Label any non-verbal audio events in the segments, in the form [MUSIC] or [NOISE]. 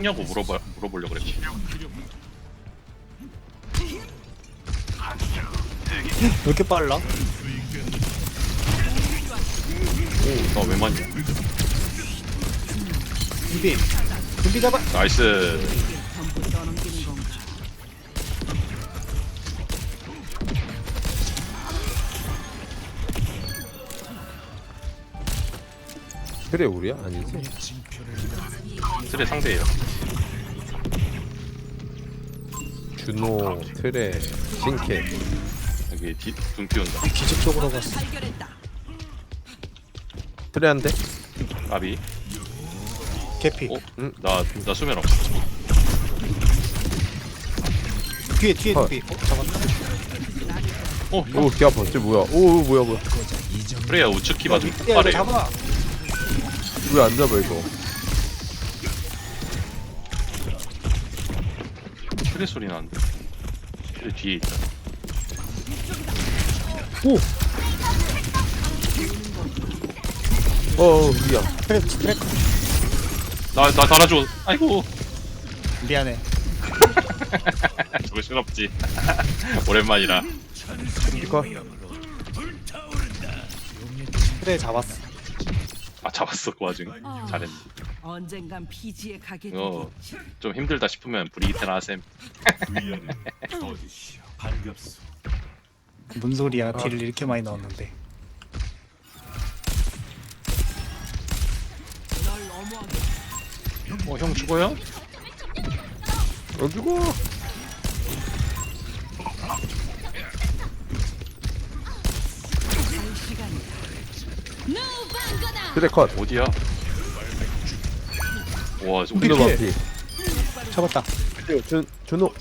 냐고 물어봐 물어보려 그랬지. 왜 이렇게 빨라? 어왜 맞냐? 준비 준비 잡아 나이스. 그래 우리야? 아니지 트레 상대예요. 준호 트레 신캐 여기 뒤 둠피 온다. 기집 쪽으로 갔어 트레 한대 까비. 개피 어? 응. 나 나 수면 없어. 뒤에 뒤에 헐. 준비 어 잡았다 어 형. 오개 아파 쟤 뭐야 오 뭐야 뭐야 트레야 우측 키 맞으면 야 이거 폭발해. 잡아 왜 안 잡아 이거 트레 소리 나는데. 트레 뒤에 있다. 어어 미안 트랙 트랙 나나 달아줘. 아이고. 미안해 저거 실없지. [LAUGHS] 오랜만이라. 이거 트랙 잡았어 아 잡았어 그 와중에. 잘했네. 언젠간 피지에 가게 어. 되겠지. 좀 힘들다 싶으면 브리기테나 하셈. 뭔 소리야 딜을 이렇게 많이 넣었는데 널 어머하게 어형 죽어요? 어 죽어 할 시간이다. 트레 컷 어디야? 와 저- 준호 피해. 반피 잡았다 준 준호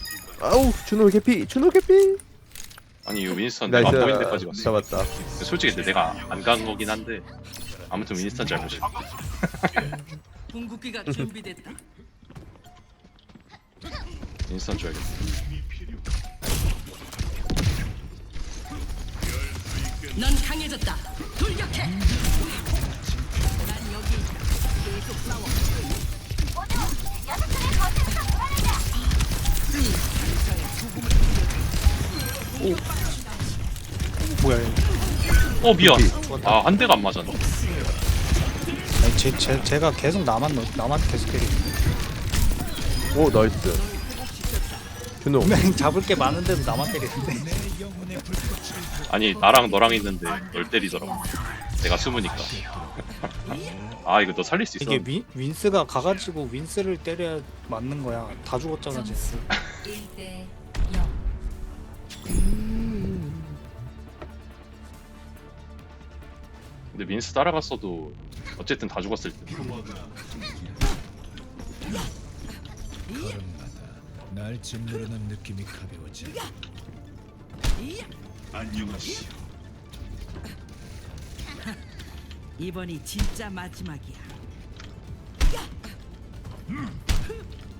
아우 준호 개피 준호 개피 아니 이 윈스턴 나이스 내가 보이는 데까지 갔어. 잡았다 솔직히 근데 내가 안 간 거긴 한데 아무튼 윈스턴 잘못이야. [LAUGHS] 궁극기가 준비됐다. 윈스턴 줘야겠다. 넌 강해졌다. 돌격해. 어 미안. 아 한 대가 안 맞았네. 아니 제, 제, 제가 계속 나만 넣, 나만 계속 때리고 오 나이스 준호 분명 잡을 게 많은데도 나만 때리는데 아니 나랑 너랑 있는데 널 때리더라고. 내가 숨으니까. [LAUGHS] 아 이거 너 살릴 수 있어? 이게 윈, 윈스가 가가지고 윈스를 때려야 맞는 거야 다 죽었잖아 제스 1대 근데 윈스 따라갔어도 어쨌든 다 죽었을 때. 날 짓누르는 느낌이 가벼워져. 이번이 진짜 마지막이야.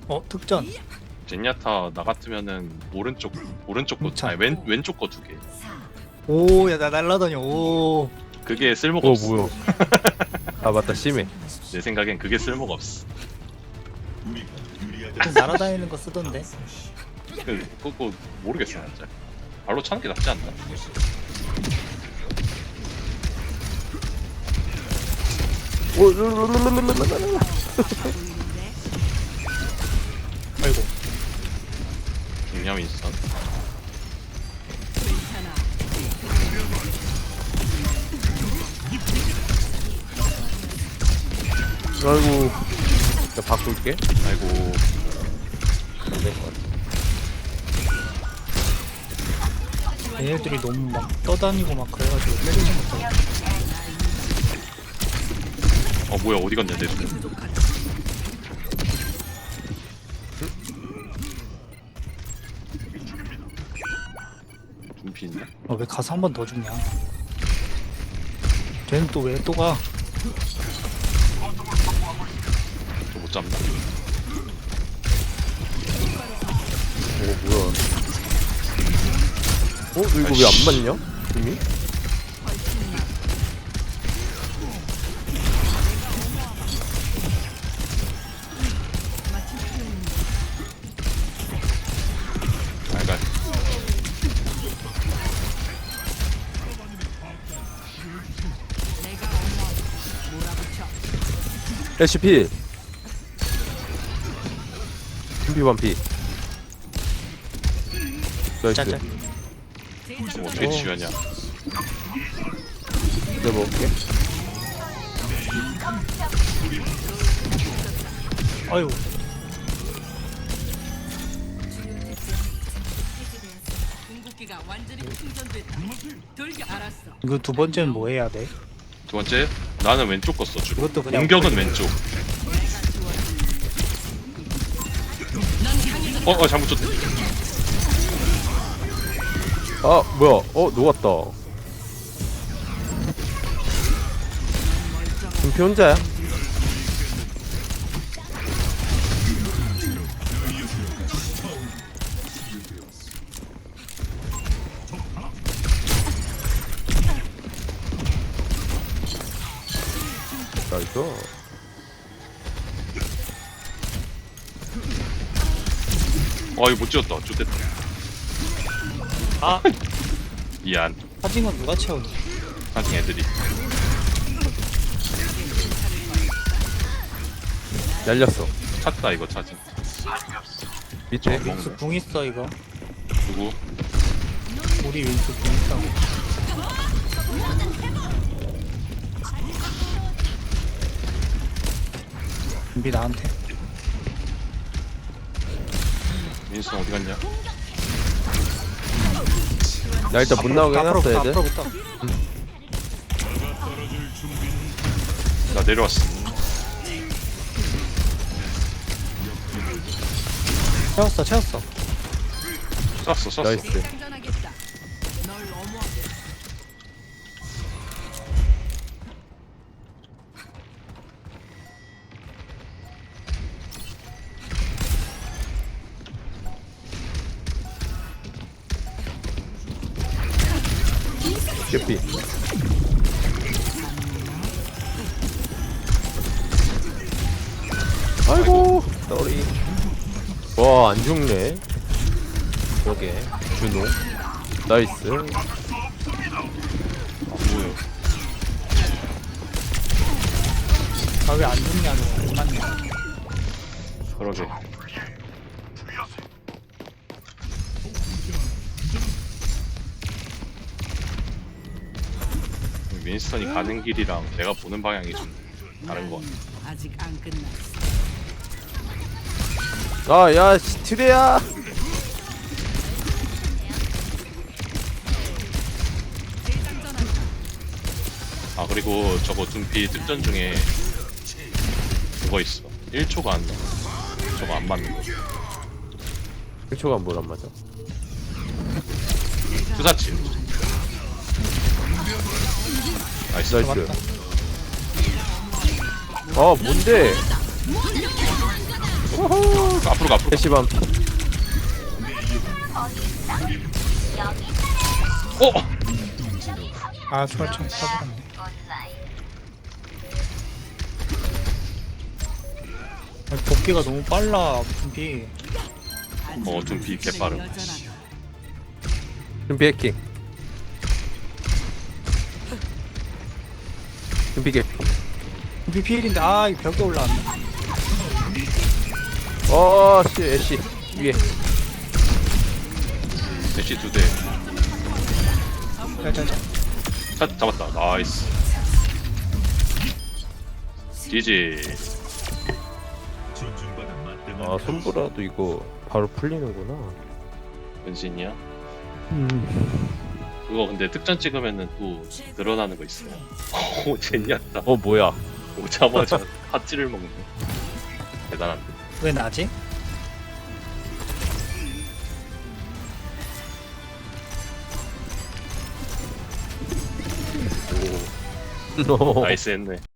어 특전 젠야타 나 같으면은 오른쪽 오른쪽 거 참. 아니 왼 왼쪽 거 두 개. 4. 오야 나 날라다녀 오 그게 쓸모가 오 없어. 뭐야 [LAUGHS] 아 맞다 심해 내 생각엔 그게 쓸모가 없어. 좀 날아다니는 거 쓰던데 그 그거 모르겠어 진짜. 발로 차는 게 낫지 않나? 오 르르르르르르르르. 아이고 중량 윈스턴. 아이고 나 바꿀게 아이고 얘네들이 너무 막 떠다니고 막 그래가지고 때리지 못하고 어 뭐야 어디 갔냐 내 손. 둠피 있네. 어, 왜 가서 한 번 더 죽냐 쟤는 또 왜 또 가? 못 잡나? 어 뭐야 어? 너 이거 왜 안 맞냐? 이미? 에시피 준비 완피 나이스 어떻게 어. 지었냐 내가 먹을게 아유 궁극기가 완전히 충전됐다. 돌격. 알았어. 이거 두 번째는 뭐 해야 돼? 두 번째 나는 왼쪽 거써 주로 이것도 그냥 공격은 왼쪽 어, 어 잘못 줬다 아 뭐야? 어 녹았다. 준비 혼자야? 나이스 어 이거 못 지었다. 좋됐다. 아? [LAUGHS] 미안. 사진 건 누가 채우니? 사진 애들이. 날렸어. 찾다 이거 사진. 밑에? 윈스 궁 있어 이거. 누구? 우리 윈스 궁 있다고 준비 나한테 민수 어디 갔냐? 나 일단 못 나오게 해놨어 붙어 나 내려왔어. 채웠어 채웠어. 쐈어 쐈어. 나이스 개피 아이고. 쏘리. 와 안 죽네. 그러게. 준호. 나이스. 안 보여 아왜 안 죽냐고. 안 맞냐 그러게 윈스턴이 가는 길이랑 내가 보는 방향이 좀 다른 것 같아 아직 안 끝났어. 아야 트레야. 아 그리고 저거 둔피 특전 중에 그거 있어. 1초가 안 나. 저거 안 맞는 거. 1초간 뭘안 맞아? 투사치 나이스 나이스. 아 뭔데? 앞으로 가 앞으로 가. 패시밤 어! 아 초월창 타버렸네. 아니, 복귀가 너무 빨라 준비 어, 둔피 개빠름. 준비 해킹 준비 개피 준비 피일인데 아 이 벽에 올라왔네. 어 씨 애쉬. 위에. 대시 두대. 자자자. 차 잡았다. 나이스. 지지. 아 손보라도 이거 바로 풀리는구나. 은신이야? 음. 그거 근데 특전 찍으면은 또 늘어나는 거 있어 [LAUGHS] 오 젠야다. 어 뭐야? 오자마자 핫찌를 [LAUGHS] 먹네. 대단한데. 왜 나지? 오. [LAUGHS] 나이스 했네